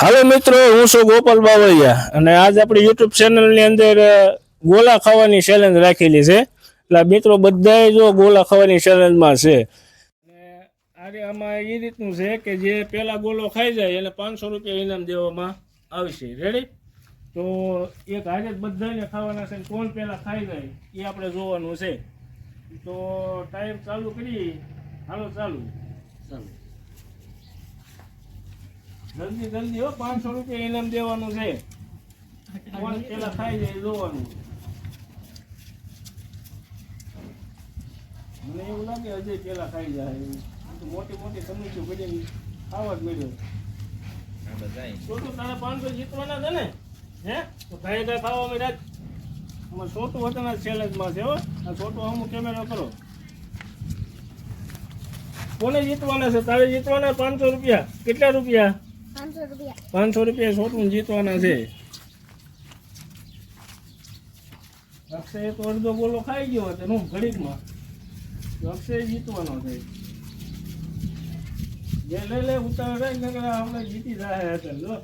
હાલો મિત્રો, હું છું ગોપાલ બાવળિયા અને આજ આપણી યુટ્યુબ ચેનલની અંદર ગોલા ખાવાની ચેલેન્જ રાખેલી છે. એટલે મિત્રો બધાય જો ગોલા ખાવાની ચેલેન્જમાં છે. અરે આજે આમાં એ રીતનું છે કે જે પહેલા ગોલો ખાઈ જાય એને પાંચસો રૂપિયા ઇનામ દેવામાં આવશે. રેડી તો એક હાજર બધાને ખાવાના છે કોણ પહેલા ખાઈ જાય એ આપણે જોવાનું છે. તો ટાઈમ ચાલુ કરી. હાલો, ચાલુ. ચાલુ. જલ્દી જલ્દી હો પાંચસો રૂપિયા ઇનામ દેવાનું છે. કોણ પેલા ખાઈ જાય એ જોવાનું. મને એવું લાગે અજય પેલા ખાઈ જાય. મોટી મોટી સમસ્યા બધી ખાવા જ મળ્યો. તો તો તારા પાંચસો જીતવાના છે ને? હે? તો ગાય ગાય ખાવા મળ્યા આમાં છોટું વતના ચેલેન્જમાં છે હો. આ છોટું અમુક કેમેરો કરો. કોને જીતવાના છે? તારે જીતવાના પાંચસો રૂપિયા. કેટલા રૂપિયા? પાંચસો રૂપિયા છોટું જીતવાના છે. અક્ષય તો અડધો બોલો ખાઈ ગયો હતો હું ઘડીકમાં? અક્ષય જીતવાનો છે. જે લઈ લે ઉતાવળ રહે નકર આપણે જીતી જાય હતા જો.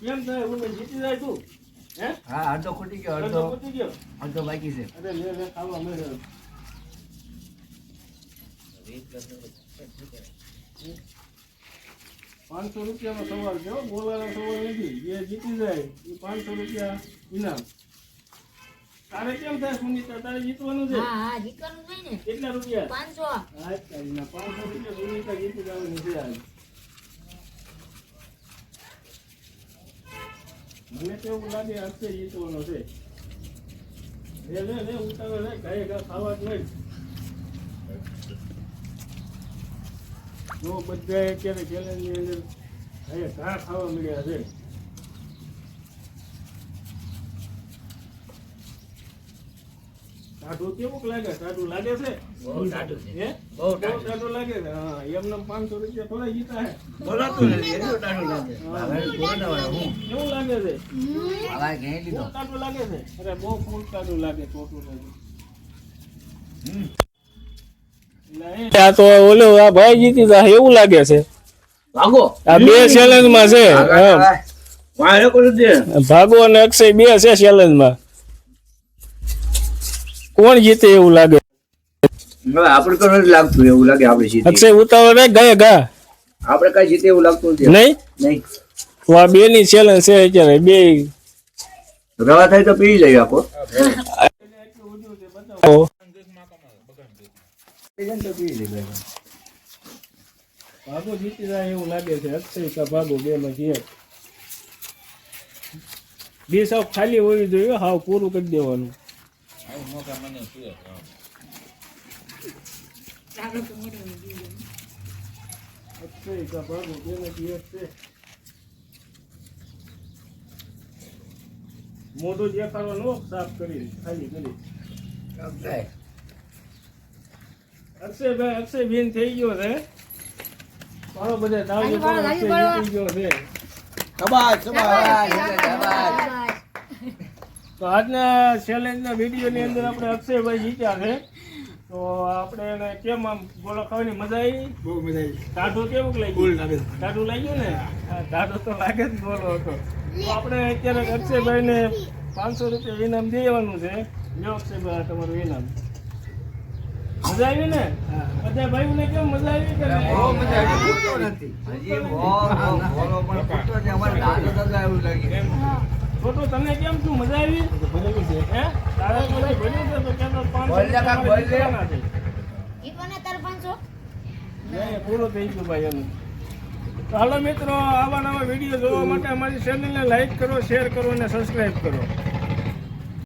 કેમ થાય હું જીતી જાય તું? હે? હા અડધો ખૂટી ગયો અડધો ખૂટી ગયો? અડધો બાકી છે. અરે લે લે ખાવા મળે પાંચસો રૂપિયાનો સવાલ છે હો, બોલવાનો સવાલ નથી. જે જીતી જાય એ પાંચસો રૂપિયા ઇનામ. તારે કેમ થાય સુનીતા? તારે જીતવાનું છે? હા જીતવાનું ને. કેટલા રૂપિયા? પાંચસો. હા પાંચસો રૂપિયા સુનીતા જીતી જવાનું છે આજે મને તો એવું લાગે આજે જીતવાનો છે. લે લે લે ઉતાવળ લે. ગાય ઘા ખાવા જ નહીં જો બધા અત્યારે ચેલેન્જની અંદર ઘા ખાવા મળ્યા છે. ટાઢું કેવું લાગે? સાધુ લાગે છે? બહુ છે. બહુ. ટાઢું લાગે છે? હા એમને પાંચસો રૂપિયા થોડા જીતા હે. બોલાતું નથી એટલું લાગે. હું. કેવું લાગે છે? હવે ઘેરી લીધો. ટાઢું લાગે છે? અરે બહુ ફૂલ ટાઢું લાગે ચોટું. આ તો ઓલો આ ભાઈ જીતી જાય એવું લાગે છે. ભાગો. આ બે ચેલેન્જમાં છે ભાગો અને અક્ષય બે છે ચેલેન્જમાં. કોણ જીતે એવું લાગે? આપડે આપણે તો નથી લાગતું એવું લાગે આપણે જીતે અક્ષય ઉતાવળ ગયા ગા. આપણે કઈ જીતે એવું લાગતું નથી. નહીં? નહીં. તો આ બે ની ચેલેન્જ છે અત્યારે બે. રવા થાય તો પી જાય પી તો પી જાય ભાગો જીતી જાય એવું લાગે છે. અક્ષય કા ભાગો બે માંથી એક. બે સાવ ખાલી હોવી જોઈએ હાવ પૂરું કરી દેવાનું. અક્ષય કા ભાગો બે માંથી એક છે. મોઢું દેખાડવાનું સાફ કરી ખાલી કરી. અક્ષયભાઈ અક્ષય થઈ ગયો છે. મારો બધા તાળી જીતી ગયો છે. તો આજના ચેલેન્જના વિડીયોની અંદર આપણે અક્ષયભાઈ જીત્યા છે. તો આપણે એને કેમ આમ ગોળો ખાવાની મજા આવી? બહુ મજા આવી. ટાઢું કેવું લાગ્યું? ટાઢું લાગ્યું ને? હા, તો લાગે જ ગોળો હતો. તો આપણે અત્યારે અક્ષયભાઈને પાંચસો રૂપિયા ઇનામ દેવાનું છે. લ્યો અક્ષયભાઈ તમારું ઇનામ. મજા આવી ને બધા ભાઈઓને કેમ મજા આવી કે? બહુ મજા આવી. ખૂટતો નથી. હજી બહુ, બહુ, બોલો પણ ખૂટતો નથી. અમારે દાદા દાદા એવું લાગે. છોટુ તને કેમ શું મજા આવી? હે? તારે બધા ભણ્યું છે તો કેમ નહીં, પૂરું થઈ ગયું ભાઈ એનું. હાલો મિત્રો આવા નવા વીડિયો જોવા માટે અમારી ચેનલને લાઈક કરો શેર કરો અને સબસ્ક્રાઈબ કરો.